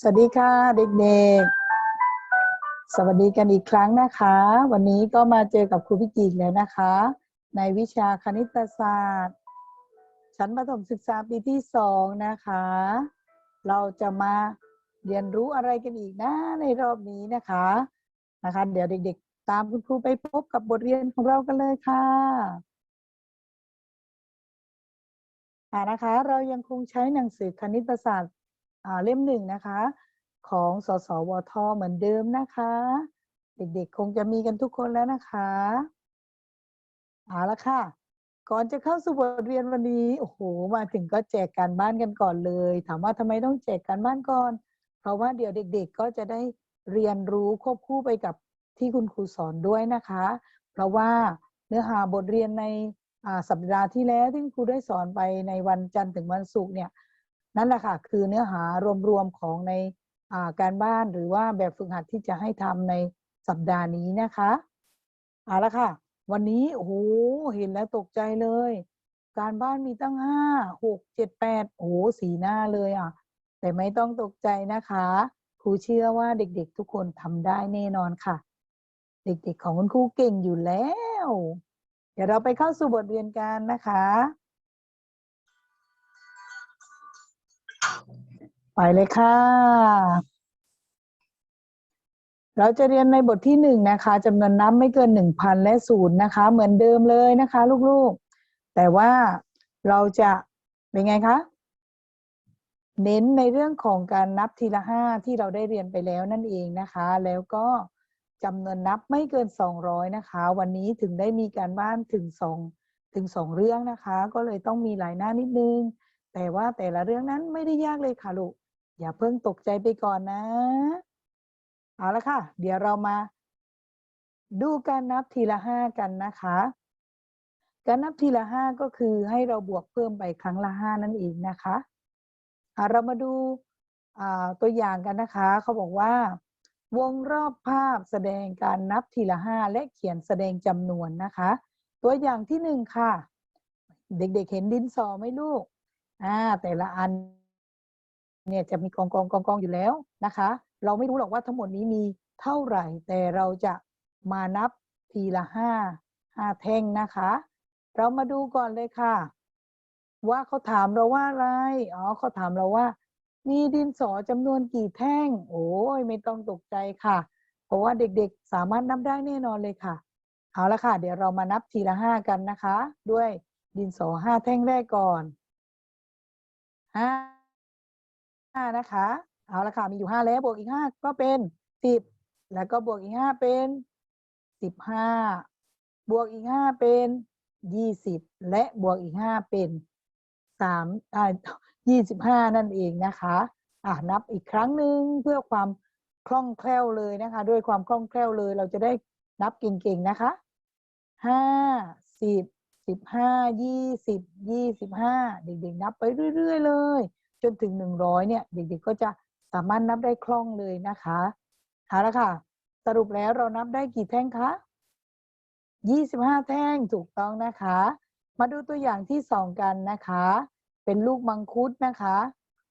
สวัสดีค่ะเด็กๆ สวัสดีกันอีกครั้งนะคะ วันนี้ก็มาเจอกับครูพิจิกแล้วนะคะ ในวิชาคณิตศาสตร์ ชั้นประถมศึกษาปีที่สองนะคะ เราจะมาเรียนรู้อะไรกันอีกนะในรอบนี้นะคะนะคะ เดี๋ยวเด็ก ๆ ตามคุณครูไปพบกับบทเรียนของเรากันเลยค่ะอ่านะคะ เรายังคงใช้หนังสือคณิตศาสตร์ เล่มหนึ่งนะคะ ของสสวทเหมือนเดิมนะคะ เด็กๆ คงจะมีกันทุกคนแล้วนะคะเอาละค่ะ ก่อนจะเข้าสู่บทเรียนวันนี้โอ้โหมาถึงก็แจกการบ้านกันก่อนเลย ถามว่าทำไมต้องแจกการบ้านก่อน เพราะว่าเดี๋ยวเด็ก ๆ ก็จะได้เรียนรู้ควบคู่ไปกับที่คุณครูสอนด้วยนะคะ เพราะว่าเนื้อหาบทเรียนในอ่าสัปดาห์ที่แล้วที่คุณครูได้สอนไปในวันจันทร์ถึงวันศุกร์เนี่ย นั่นแหละค่ะคือเนื้อหารวมๆของในาการบ้านหรือว่าแบบฝึกหัดที่จะให้ทำในสัปดาห์นี้นะคะเอาละค่ะ วันนี้โอ้โหเห็นแล้วตกใจเลย การบ้านมีตั้งห้าหกเจ็ดแปดโอ้โหสีหน้าเลยอะ แต่ไม่ต้องตกใจนะคะ ครูเชื่อว่าเด็กๆทุกคนทำได้แน่นอนค่ะ เด็กๆของคุณครูเก่งอยู่แล้ว เดี๋ยวเราไปเข้าสู่บทเรียนกันนะคะ ไปเลยค่ะ เราจะเรียนในบทที่หนึ่งนะคะจำนวนนับไม่เกินหนึ่งพันและศูนย์นะคะ เหมือนเดิมเลยนะคะ ลูกๆ แต่ว่าเราจะเป็นไงคะ เน้นในเรื่องของการนับทีละห้าที่เราได้เรียนไปแล้วนั่นเองนะคะ แล้วก็จำนวนนับไม่เกิน200นะคะ วันนี้ถึงได้มีการบ้านถึงสองถึงสองเรื่องนะคะ ก็เลยต้องมีหลายหน้านิดนึง แต่ว่าแต่ละเรื่องนั้นไม่ได้ยากเลยค่ะลูก อย่าเพิ่งตกใจไปก่อนนะ เอาละค่ะ เดี๋ยวเรามา ดูการนับทีละห้ากันนะคะ การนับทีละห้าก็คือให้เราบวกเพิ่มไปครั้งละห้านั่นเองนะคะเรามาดูตัวอย่างกันนะคะ เขาบอกว่า วงรอบภาพแสดงการนับทีละห้าและเขียนแสดงจำนวนนะคะ ตัวอย่างที่หนึ่งค่ะ เด็กๆเห็นดินสอไหมลูกอ่าแต่ละอัน เนี่ยจะมีกองกองกองกองอยู่แล้วนะคะ เราไม่รู้หรอกว่าทั้งหมดนี้มีเท่าไหร่ แต่เราจะมานับทีละห้าห้าแท่งนะคะ เรามาดูก่อนเลยค่ะ ว่าเขาถามเราว่าอะไรอ๋อเขาถามเราว่า มีดินสอจำนวนกี่แท่ง โอ้ยไม่ต้องตกใจค่ะ เพราะว่าเด็กๆสามารถนับได้แน่นอนเลยค่ะ เอาละค่ะ เดี๋ยวเรามานับทีละห้ากันนะคะ ด้วยดินสอห้าแท่งแรกก่อนห้าห้า นะคะ เอาละค่ะ มีอยู่ห้าแล้ว บวกอีกห้าก็เป็นสิบ แล้วก็บวกอีกห้าเป็นสิบห้า บวกอีกห้าเป็นยี่สิบ และบวกอีกห้าเป็นสามอ่ายี่สิบห้านั่นเองนะคะ อะนับอีกครั้งหนึ่งเพื่อความคล่องแคล่วเลยนะคะ ด้วยความคล่องแคล่วเลย เราจะได้นับเก่งๆนะคะห้าสิบสิบห้ายี่สิบยี่สิบห้าเด็กๆนับไปเรื่อยๆเลย จนถึงหนึ่งร้อยเนี่ย เด็กๆก็จะสามารถนับได้คล่องเลยนะคะเอาละค่ะ สรุปแล้วเรานับได้กี่แท่งคะยี่สิบห้าแท่งถูกต้องนะคะ มาดูตัวอย่างที่สองกันนะคะ เป็นลูกมังคุดนะคะ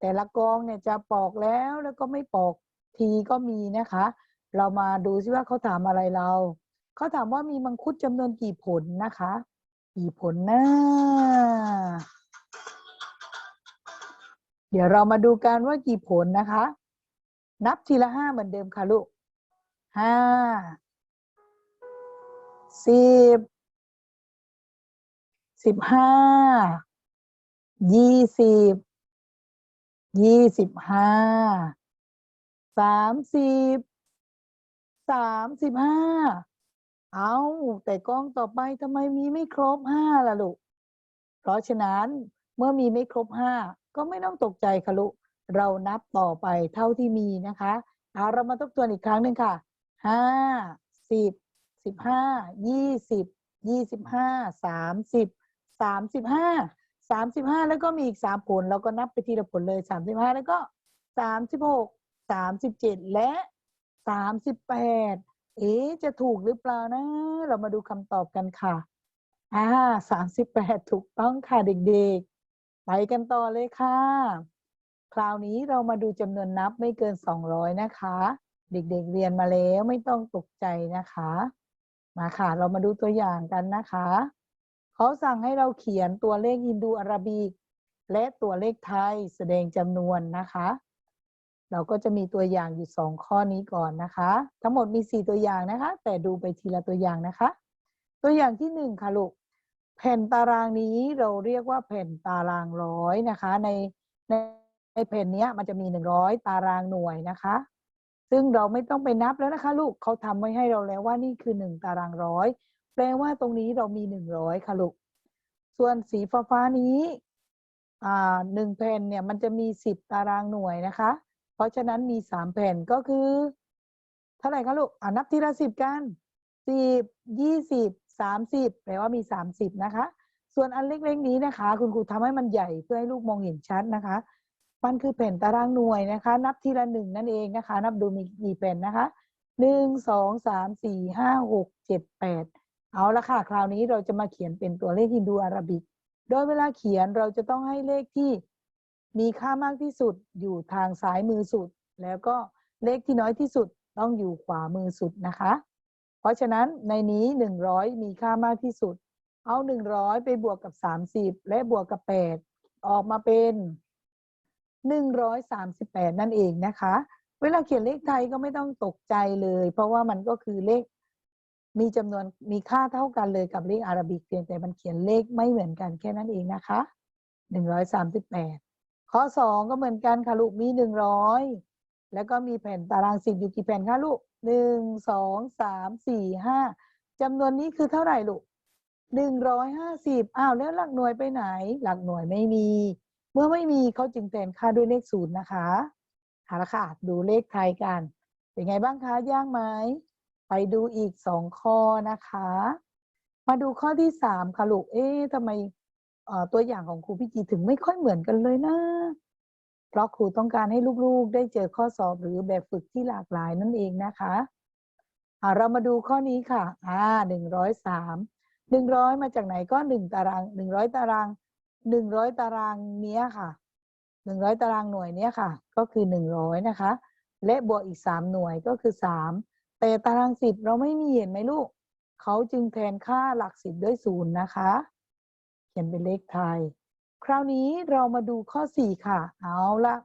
แต่ละกองเนี่ยจะปอกแล้วแล้วก็ไม่ปอกทีก็มีนะคะ เรามาดูซิว่าเขาถามอะไรเรา เขาถามว่ามีมังคุดจำนวนกี่ผลนะคะ กี่ผลนะ เดี๋ยวเรามาดูกันว่ากี่ผลนะคะ นับทีละห้าเหมือนเดิมค่ะลูกห้าสิบสิบห้ายี่สิบยี่สิบห้าสามสิบสามสิบห้าเอาแต่กล้องต่อไปทำไมมีไม่ครบห้าล่ะลูก เพราะฉะนั้นเมื่อมีไม่ครบห้า ก็ไม่ต้องตกใจค่ะลูกเรานับต่อไปเท่าที่มีนะคะเอาเรามาทบทวนอีกครั้งหนึ่งค่ะห้าสิบสิบห้ายี่สิบยี่สิบห้าสามสิบสามสิบห้าสามสิบห้าแล้วก็มีอีกสามผลเราก็นับไปทีละผลเลยสามสิบห้าแล้วก็สามสิบหกสามสิบเจ็ดและสามสิบแปดเอ๊ะจะถูกหรือเปล่านะ เรามาดูคำตอบกันค่ะอ่าสามสิบแปดถูกต้องค่ะเด็ก ไปกันต่อเลยค่ะ คราวนี้เรามาดูจำนวนนับไม่เกิน 200 นะคะ เด็กๆเรียนมาแล้วไม่ต้องตกใจนะคะ มาค่ะ เรามาดูตัวอย่างกันนะคะ เขาสั่งให้เราเขียนตัวเลขฮินดูอาราบิก และตัวเลขไทยแสดงจำนวนนะคะ เราก็จะมีตัวอย่างอยู่สองข้อนี้ก่อนนะคะ ทั้งหมดมีสี่ตัวอย่างนะคะ แต่ดูไปทีละตัวอย่างนะคะ ตัวอย่างที่หนึ่งค่ะลูก แผ่นตารางนี้เราเรียกว่าแผ่นตารางร้อยนะคะ ในในในแผ่นนี้มันจะมีหนึ่งร้อยตารางหน่วยนะคะ ซึ่งเราไม่ต้องไปนับแล้วนะคะ ลูกเขาทำไว้ให้เราแล้วว่านี่คือหนึ่งตารางร้อยแปลว่าตรงนี้เรามีหนึ่งร้อยค่ะลูกส่วนสีฟ้าฟ้าๆนี้อ่าหนึ่งแผ่นเนี่ยมันจะมีสิบตารางหน่วยนะคะ เพราะฉะนั้นมีสามแผ่นก็คือ เท่าไหร่คะลูกอ่านับทีละสิบกันสิบยี่สิบ สามสิบแปลว่ามีสามสิบนะคะ ส่วนอันเล็กๆนี้นะคะ คุณครูทำให้มันใหญ่เพื่อให้ลูกมองเห็นชัดนะคะ มันคือแผ่นตารางหน่วยนะคะ นับทีละหนึ่งนั่นเองนะคะ นับดูมีกี่แผ่นนะคะหนึ่งสองสามสี่ห้าหกเจ็ดแปดเอาละค่ะ คราวนี้เราจะมาเขียนเป็นตัวเลขฮินดูอาราบิก โดยเวลาเขียนเราจะต้องให้เลขที่มีค่ามากที่สุดอยู่ทางซ้ายมือสุด แล้วก็เลขที่น้อยที่สุดต้องอยู่ขวามือสุดนะคะ เพราะฉะนั้นในนี้ 100 มีค่ามากที่สุด เอา 100 ไปบวกกับ 30 และบวกกับ 8 ออกมาเป็น 138 นั่นเองนะคะ เวลาเขียนเลขไทยก็ไม่ต้องตกใจเลย เพราะว่ามันก็คือเลขมีจำนวนมีค่าเท่ากันเลยกับเลขอาราบิกเพียงแต่มันเขียนเลขไม่เหมือนกันแค่นั้นเองนะคะ 138 ข้อ 2 ก็เหมือนกันค่ะลูกมี 100 แล้วก็มีแผ่นตารางสิบอยู่กี่แผ่นคะลูกหนึ่งสองสามสี่ห้าจำนวนนี้คือเท่าไหร่ลูกหนึ่งร้อยห้าสิบอ้าวแล้วหลักหน่วยไปไหน หลักหน่วยไม่มี เมื่อไม่มีเขาจึงแทนค่าด้วยเลขศูนย์นะคะเอาละค่ะ ดูเลขไทยกัน เป็นไงบ้างคะยากไหมไปดูอีกสองข้อนะคะ มาดูข้อที่สามค่ะลูกเอ๊ะทำไมตัวอย่างของครูพี่จีถึงไม่ค่อยเหมือนกันเลยนะ เพราะครูต้องการให้ลูกๆ ได้เจอข้อสอบหรือแบบฝึกที่หลากหลายนั่นเองนะคะเรามาดูข้อนี้ค่ะ อ่าหนึ่งร้อยสาม หนึ่งร้อยมาจากไหนก็หนึ่งตาราง หนึ่งร้อยตาราง หนึ่งร้อยตารางเนี้ยค่ะ หนึ่งร้อยตารางหน่วยเนี้ยค่ะ ก็คือหนึ่งร้อยนะคะ และบวกอีกสามหน่วยก็คือสาม แต่ตารางสิบเราไม่มีเห็นไหมลูก เขาจึงแทนค่าหลักสิบด้วยศูนย์นะคะ เขียนเป็นเลขไทย คราวนี้เรามาดูข้อ 4 ค่ะ เอาละ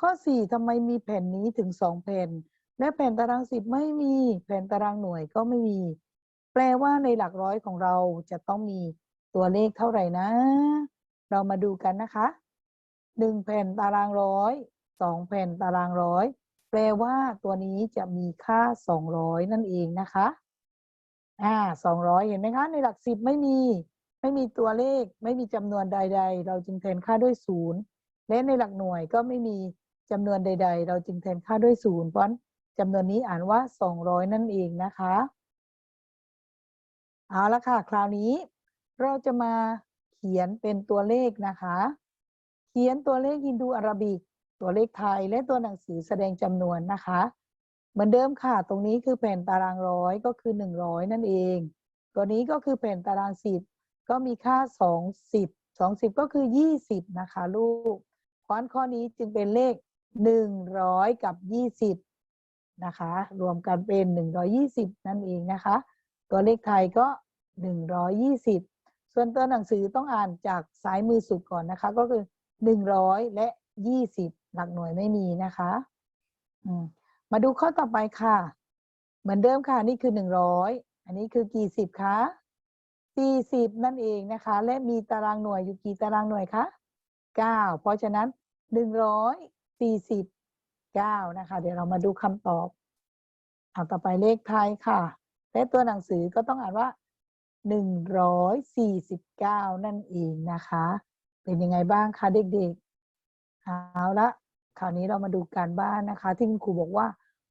ข้อ 4ทำไมมีแผ่นนี้ถึง 2 แผ่น และแผ่นตารางสิบไม่มีแผ่นตารางหน่วยก็ไม่มี แปลว่าในหลักร้อยของเราจะต้องมีตัวเลขเท่าไหร่นะ เรามาดูกันนะคะ1แผ่นตารางร้อย2แผ่นตารางร้อยแปลว่าตัวนี้จะมีค่า200นั่นเองนะคะอ่า200เห็นไหมคะ ในหลักสิบไม่มี ไม่มีตัวเลขไม่มีจำนวนใด ๆ เราจึงแทนค่าด้วยศูนย์และในหลักหน่วยก็ไม่มีจำนวนใด ๆ เราจึงแทนค่าด้วยศูนย์เพราะฉะนั้นจำนวนนี้อ่านว่า 200 นั่นเองนะคะเอาละค่ะ คราวนี้ เราจะมาเขียนเป็นตัวเลขนะคะ เขียนตัวเลขฮินดูอาราบิก ตัวเลขไทยและตัวหนังสือแสดงจำนวนนะคะ เหมือนเดิมค่ะ ตรงนี้คือแผ่นตารางร้อยก็คือ 100 นั่นเอง ตัวนี้ก็คือแผ่นตารางสิบ ก็มีค่า 20 20 ก็คือ 20 นะคะลูกเพราะข้อนี้จึงเป็นเลข 100 กับ 20 นะคะ รวมกันเป็น 120 นั่นเองนะคะ ตัวเลขไทยก็ 120 ส่วนตัวหนังสือต้องอ่านจากซ้ายมือสุดก่อนนะคะ ก็คือ 100 และ 20 หลักหน่วยไม่มีนะคะอืมมาดูข้อต่อไปค่ะ เหมือนเดิมค่ะ นี่คือ 100 อันนี้คือกี่สิบคะ 40 นั่นเองนะคะ และมีตารางหน่วยอยู่กี่ตารางหน่วยคะ 9 เพราะฉะนั้น 149 นะคะ เดี๋ยวเรามาดูคำตอบเอาต่อไปเลขไทยค่ะ และตัวหนังสือก็ต้องอ่านว่า 149 นั่นเองนะคะ เป็นยังไงบ้างคะเด็กๆ เอาละคราวนี้เรามาดูการบ้านนะคะ ที่คุณครูบอกว่า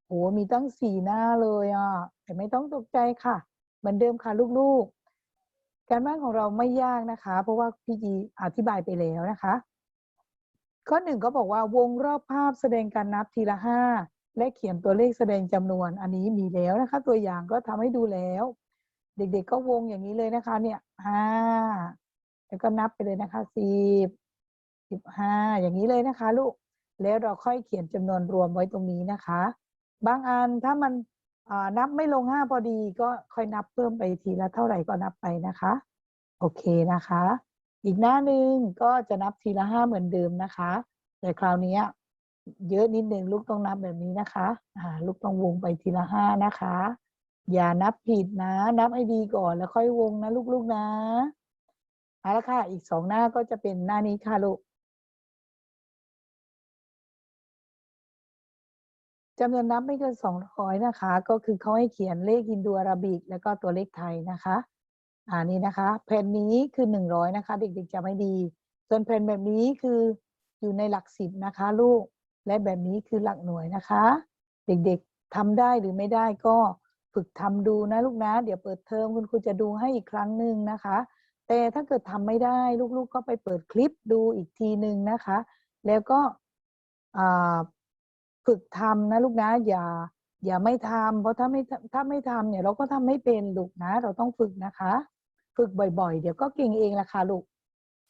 โหมีตั้งสี่หน้าเลยอะแต่ไม่ต้องตกใจค่ะ เหมือนเดิมค่ะลูกๆ การบ้านของเราไม่ยากนะคะ เพราะว่าพี่จีอธิบายไปแล้วนะคะ ข้อหนึ่งก็บอกว่าวงรอบภาพแสดงการนับทีละห้าและเขียนตัวเลขแสดงจำนวนอันนี้มีแล้วนะคะ ตัวอย่างก็ทำให้ดูแล้ว เด็กๆก็วงอย่างนี้เลยนะคะ เนี่ยห้าแล้วก็นับไปเลยนะคะสิบสิบห้าอย่างนี้เลยนะคะ ลูกแล้วเราค่อยเขียนจำนวนรวมไว้ตรงนี้นะคะ บางอันถ้ามัน นับไม่ลงห้าพอดีก็ค่อยนับเพิ่มไปทีละเท่าไหร่ก็นับไปนะคะ โอเคนะคะ อีกหน้าหนึ่งก็จะนับทีละห้าเหมือนเดิมนะคะ แต่คราวนี้เยอะนิดหนึ่งลูกต้องนับแบบนี้นะคะลูกต้องวงไปทีละห้านะคะ อย่านับผิดนะ นับให้ดีก่อนแล้วค่อยวงนะลูกๆนะเอาละค่ะอีกสองหน้าก็จะเป็นหน้านี้ค่ะลูก จำนวนนับไม่เกินสองร้อยนะคะ ก็คือเขาให้เขียนเลขฮินดูอาราบิก แล้วก็ตัวเลขไทยนะคะอ่านี่นะคะแผ่นนี้คือหนึ่งร้อยนะคะ เด็กๆจะไม่ดี ส่วนแผ่นแบบนี้คืออยู่ในหลักสิบนะคะ ลูกและแบบนี้คือหลักหน่วยนะคะ เด็กๆทำได้หรือไม่ได้ก็ฝึกทำดูนะลูกนะ เดี๋ยวเปิดเทอมคุณครูจะดูให้อีกครั้งหนึ่งนะคะ แต่ถ้าเกิดทำไม่ได้ลูกๆก็ไปเปิดคลิปดูอีกทีหนึ่งนะคะ แล้วก็อ่า ฝึกทำนะลูกนะอย่าอย่าไม่ทำเพราะถ้าไม่ถ้าไม่ทำเนี่ยเราก็ทำไม่เป็นลูกนะ เราต้องฝึกนะคะ ฝึกบ่อยๆ เดี๋ยวก็เก่งเองละค่ะลูก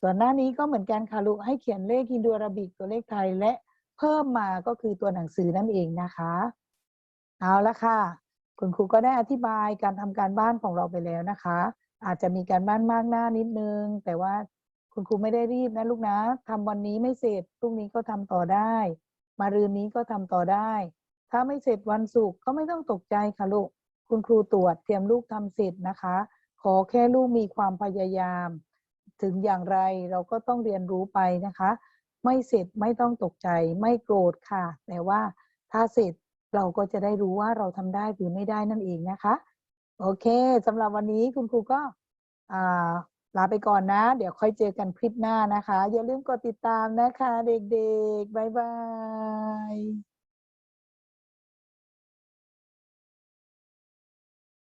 ส่วนหน้านี้ก็เหมือนกันค่ะลูกให้เขียนเลขฮินดูอาราบิกตัวเลขไทยและเพิ่มมาก็คือตัวหนังสือนั่นเองนะคะ เอาละค่ะ คุณครูก็ได้อธิบายการทำการบ้านของเราไปแล้วนะคะ อาจจะมีการบ้านมากหน้านิดนึง แต่ว่าคุณครูไม่ได้รีบนะลูกนะทำวันนี้ไม่เสร็จพรุ่งนี้ก็ทำต่อได้ มารืนนี้ก็ทำต่อได้ ถ้าไม่เสร็จวันศุกร์ก็ไม่ต้องตกใจค่ะลูก คุณครูตรวจเตรียมลูกทำเสร็จนะคะ ขอแค่ลูกมีความพยายาม ถึงอย่างไรเราก็ต้องเรียนรู้ไปนะคะ ไม่เสร็จไม่ต้องตกใจไม่โกรธค่ะ แต่ว่าถ้าเสร็จเราก็จะได้รู้ว่าเราทำได้หรือไม่ได้นั่นเองนะคะ โอเคสำหรับวันนี้คุณครูก็อ่า ลาไปก่อนนะ เดี๋ยวค่อยเจอกันคลิปหน้านะคะ อย่าลืมกดติดตามนะคะ เด็กๆ บ๊ายบาย